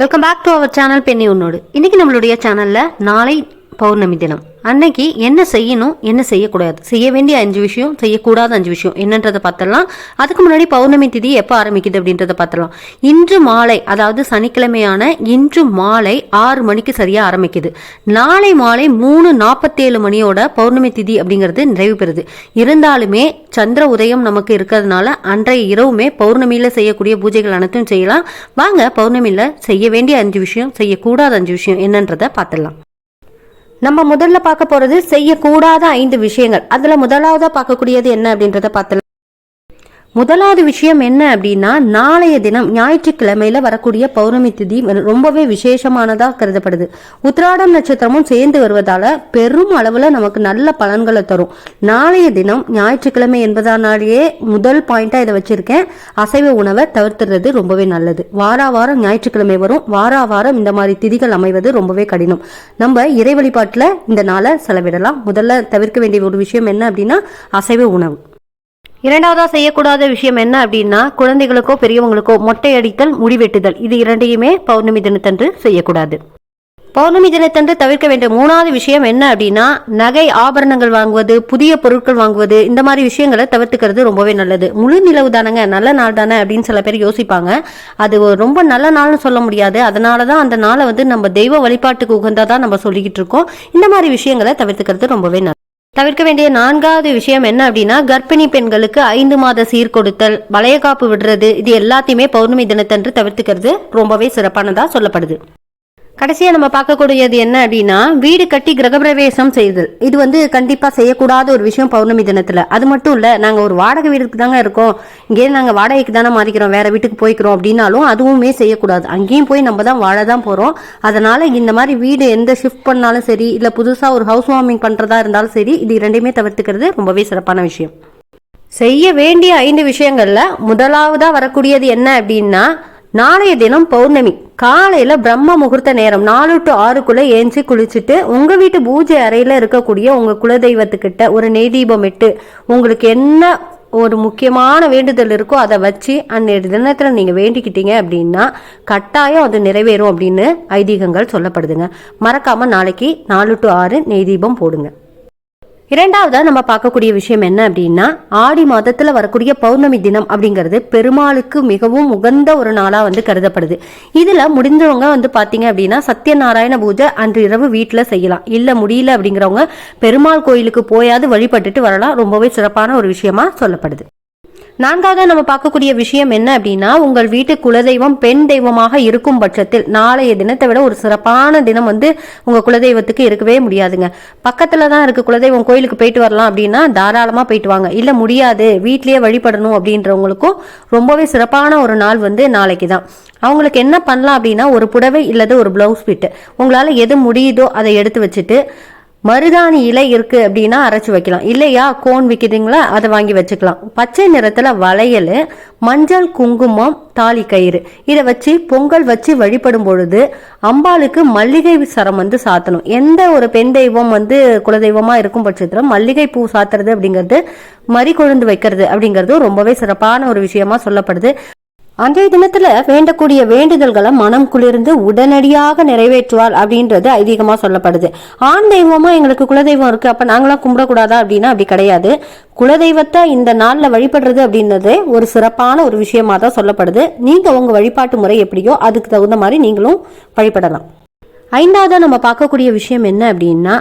Welcome back to our channel பெண்ணி உன்னோடு இன்னைக்கு நம்மளுடைய சேனல்ல நாளை பௌர்ணமி தினம். அன்னைக்கு என்ன செய்யணும் என்ன செய்யக்கூடாது? செய்ய வேண்டிய அஞ்சு விஷயம் செய்யக்கூடாத அஞ்சு விஷயம் என்னன்றதை பார்த்துடலாம். அதுக்கு முன்னாடி பௌர்ணமி திதி எப்போ ஆரம்பிக்குது அப்படின்றத பார்த்துடலாம். இன்று மாலை அதாவது சனிக்கிழமையான இன்று மாலை ஆறு மணிக்கு சரியாக ஆரம்பிக்குது. நாளை மாலை மூணு நாற்பத்தேழு மணியோட பௌர்ணமி திதி அப்படிங்கிறது நிறைவு பெறுது. இருந்தாலுமே சந்திர உதயம் நமக்கு இருக்கிறதுனால அன்றைய இரவுமே பௌர்ணமியில் செய்யக்கூடிய பூஜைகள் அனைத்தும் செய்யலாம். வாங்க பௌர்ணமியில் செய்ய வேண்டிய அஞ்சு விஷயம் செய்யக்கூடாத அஞ்சு விஷயம் என்னன்றதை பார்த்துடலாம். நம்ம முதல்ல பார்க்க போறது செய்யக்கூடாத ஐந்து விஷயங்கள். அதுல முதலாவதா பார்க்கக்கூடியது என்ன அப்படின்றத பார்த்தலாம். முதலாவது விஷயம் என்ன அப்படின்னா நாளைய தினம் ஞாயிற்றுக்கிழமையில வரக்கூடிய பௌர்ணமி திதி ரொம்பவே விசேஷமானதா கருதப்படுது. உத்திராடம் நட்சத்திரமும் சேர்ந்து வருவதால பெரும் அளவுல நமக்கு நல்ல பலன்களை தரும். நாளைய தினம் ஞாயிற்றுக்கிழமை என்பதனாலேயே முதல் பாயிண்டா இதை வச்சிருக்கேன். அசைவ உணவை தவிர்த்துறது ரொம்பவே நல்லது. வார வாரம் ஞாயிற்றுக்கிழமை வரும். வாரா வாரம் இந்த மாதிரி திதிகள் அமைவது ரொம்பவே கடினம். நம்ம இறை வழிபாட்டுல இந்த நாளை செலவிடலாம். முதல்ல தவிர்க்க வேண்டிய ஒரு விஷயம் என்ன அப்படின்னா அசைவ உணவு. இரண்டாவதாக செய்யக்கூடாத விஷயம் என்ன அப்படின்னா குழந்தைகளுக்கோ பெரியவங்களுக்கோ மொட்டை அடித்தல் முடிவெட்டுதல். இது இரண்டையுமே பௌர்ணமி தினத்தன்று செய்யக்கூடாது. பௌர்ணமி தினத்தன்று தவிர்க்க வேண்டிய மூணாவது விஷயம் என்ன அப்படின்னா நகை ஆபரணங்கள் வாங்குவது புதிய பொருட்கள் வாங்குவது இந்த மாதிரி விஷயங்களை தவிர்த்துக்கிறது ரொம்பவே நல்லது. முழு நிலவு தானங்க நல்ல நாள் தானே அப்படின்னு சில பேர் யோசிப்பாங்க. அது ரொம்ப நல்ல நாள்னு சொல்ல முடியாது. அதனால தான் அந்த நாளை வந்து நம்ம தெய்வ வழிபாட்டுக்கு உகந்ததாக நம்ம சொல்லிக்கிட்டு இருக்கோம். இந்த மாதிரி விஷயங்களை தவிர்த்துக்கிறது ரொம்பவே நல்லது. தவிர்க்க வேண்டிய நான்காவது விஷயம் என்ன அப்படின்னா கர்ப்பிணி பெண்களுக்கு ஐந்து மாத சீர்கொடுத்தல் வளையகாப்பு விடுறது இது எல்லாத்தையுமே பௌர்ணமி தினத்தன்று தவிர்த்துக்கிறது ரொம்பவே சிறப்பானதா சொல்லப்படுது. கடைசியா நம்ம பார்க்கக்கூடியது என்ன அப்படின்னா வீடு கட்டி கிரகப்பிரவேசம் செய்தல் இது வந்து கண்டிப்பா செய்யக்கூடாத ஒரு விஷயம் பௌர்ணமி தினத்துல. அது மட்டும் இல்ல நாங்க ஒரு வாடகை வீடுக்கு தாங்க இருக்கோம். இங்கே நாங்க வாடகைக்கு தானே மாறிக்கிறோம். வேற வீட்டுக்கு போய்க்கிறோம் அப்படின்னாலும் அதுவுமே செய்யக்கூடாது. அங்கேயும் போய் நம்ம தான் வாழ தான் போறோம். அதனால இந்த மாதிரி வீடு எந்த ஷிஃப்ட் பண்ணாலும் சரி இல்ல புதுசா ஒரு ஹவுஸ் வார்மிங் பண்றதா இருந்தாலும் சரி இது இரண்டையுமே தவிர்த்துக்கிறது ரொம்பவே சிறப்பான விஷயம். செய்ய வேண்டிய ஐந்து விஷயங்கள்ல முதலாவதா வரக்கூடியது என்ன அப்படின்னா நாளைய தினம் பௌர்ணமி. காலையில பிரம்ம முகூர்த்த நேரம் நாலு டு ஆறுக்குள்ள ஏஞ்சி குளிச்சுட்டு உங்க வீட்டு பூஜை அறையில இருக்கக்கூடிய உங்க குலதெய்வத்துக்கிட்ட ஒரு நெய் தீபம் இட்டு உங்களுக்கு என்ன ஒரு முக்கியமான வேண்டுதல் இருக்கோ அதை வச்சு அன்னைய தினத்தில் நீங்கள் வேண்டிக்கிட்டீங்க அப்படின்னா கட்டாயம் அது நிறைவேறும் அப்படின்னு ஐதீகங்கள் சொல்லப்படுதுங்க. மறக்காமல் நாளைக்கு நாலு டு ஆறு நெய் தீபம் போடுங்க. இரண்டாவதா நம்ம பார்க்கக்கூடிய விஷயம் என்ன அப்படின்னா ஆடி மாதத்துல வரக்கூடிய பௌர்ணமி தினம் அப்படிங்கிறது பெருமாளுக்கு மிகவும் உகந்த ஒரு நாளா வந்து கருதப்படுது. இதுல முடிஞ்சவங்க வந்து பாத்தீங்க அப்படின்னா சத்யநாராயண பூஜை அன்று இரவு வீட்டுல செய்யலாம். இல்ல முடியல அப்படிங்கிறவங்க பெருமாள் கோயிலுக்கு போயாவது வழிபட்டுட்டு வரலாம். ரொம்பவே சிறப்பான ஒரு விஷயமா சொல்லப்படுது. நான்காக நம்ம பார்க்கக்கூடிய விஷயம் என்ன அப்படின்னா உங்கள் வீட்டு குலதெய்வம் பெண் தெய்வமாக இருக்கும் பட்சத்தில் நாளைய தினத்தை விட ஒரு சிறப்பான தினம் வந்து உங்க குலதெய்வத்துக்கு இருக்கவே முடியாதுங்க. பக்கத்துல தான் இருக்கு குலதெய்வம் கோயிலுக்கு போயிட்டு வரலாம் அப்படின்னா தாராளமா போயிட்டு வாங்க. இல்ல முடியாது வீட்லயே வழிபடணும் அப்படின்றவங்களுக்கும் ரொம்பவே சிறப்பான ஒரு நாள் வந்து நாளைக்கு தான். அவங்களுக்கு என்ன பண்ணலாம் அப்படின்னா ஒரு புடவை இல்லது ஒரு பிளவுஸ் பிட்டு உங்களால எது முடியுதோ அதை எடுத்து வச்சுட்டு மருதாணி இலை இருக்கு அப்படின்னா அரைச்சி வைக்கலாம். இல்லையா? கோன் விற்கிதுங்களா அதை வாங்கி வச்சுக்கலாம். பச்சை நிறத்துல வளையல் மஞ்சள் குங்குமம் தாலி கயிறு. இதை வச்சு பொங்கல் வச்சு வழிபடும் பொழுது அம்பாளுக்கு மல்லிகை சரம் வந்து சாத்தணும். எந்த ஒரு பெண் தெய்வம் வந்து குலதெய்வமா இருக்கும் பட்சத்தில் மல்லிகை பூ சாத்துறது அப்படிங்கிறது மறி கொழுந்து வைக்கிறது அப்படிங்கிறது ரொம்பவே சிறப்பான ஒரு விஷயமா சொல்லப்படுது. அன்றைய தினத்துல வேண்டக்கூடிய வேண்டுதல்களை மனம் குளிர்ந்து உடனடியாக நிறைவேற்றுவாள் அப்படின்றது ஐதீகமா சொல்லப்படுது. ஆண் தெய்வமா எங்களுக்கு குலதெய்வம் இருக்கு. அப்ப நாங்களாம் கும்பிடக்கூடாதா அப்படின்னா அப்படி கிடையாது. குலதெய்வத்தை இந்த நாள்ல வழிபடுறது அப்படின்றது ஒரு சிறப்பான ஒரு விஷயமா தான் சொல்லப்படுது. நீங்க உங்க வழிபாட்டு முறை எப்படியோ அதுக்கு தகுந்த மாதிரி நீங்களும் வழிபடலாம். ஐந்தாவதா நம்ம பார்க்கக்கூடிய விஷயம் என்ன அப்படின்னா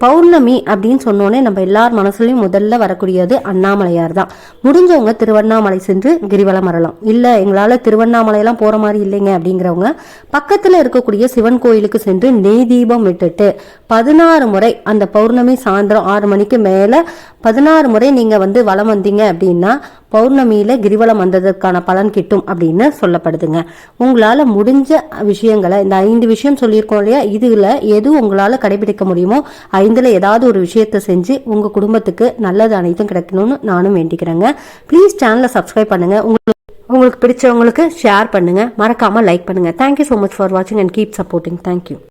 பௌர்ணமி அப்படின்னு சொன்னோன்னே நம்ம எல்லார் மனசுலையும் முதல்ல வரக்கூடியது அண்ணாமலையார் தான். முடிஞ்சவங்க திருவண்ணாமலை சென்று கிரிவலம் வரலாம் இல்லை எங்களால் திருவண்ணாமலையெல்லாம் போகிற மாதிரி இல்லைங்க அப்படிங்கிறவங்க பக்கத்தில் இருக்கக்கூடிய சிவன் கோயிலுக்கு சென்று நெய் தீபம் விட்டுட்டு பதினாறு முறை அந்த பௌர்ணமி சாயந்தரம் ஆறு மணிக்கு மேலே பதினாறு முறை நீங்கள் வந்து வளம் வந்தீங்க அப்படின்னா பௌர்ணமியில கிரிவலம் வந்ததற்கான பலன் கிட்டும் அப்படின்னு சொல்லப்படுதுங்க. உங்களால முடிஞ்ச விஷயங்களை இந்த ஐந்து விஷயம் சொல்லியிருக்கோம் இல்லையா? இதுல எது உங்களால கடைபிடிக்க முடியுமோ ஐந்துல ஏதாவது ஒரு விஷயத்த செஞ்சு உங்க குடும்பத்துக்கு நல்லது அனைத்தும் கிடைக்கணும்னு நானும் வேண்டிக்கிறேங்க. ப்ளீஸ் சேனலை சப்ஸ்கிரைப் பண்ணுங்க. உங்களுக்கு உங்களுக்கு பிடிச்சவங்களுக்கு ஷேர் பண்ணுங்க. மறக்காம லைக் பண்ணுங்க. Thank you so much for வாட்சிங் and keep supporting thank you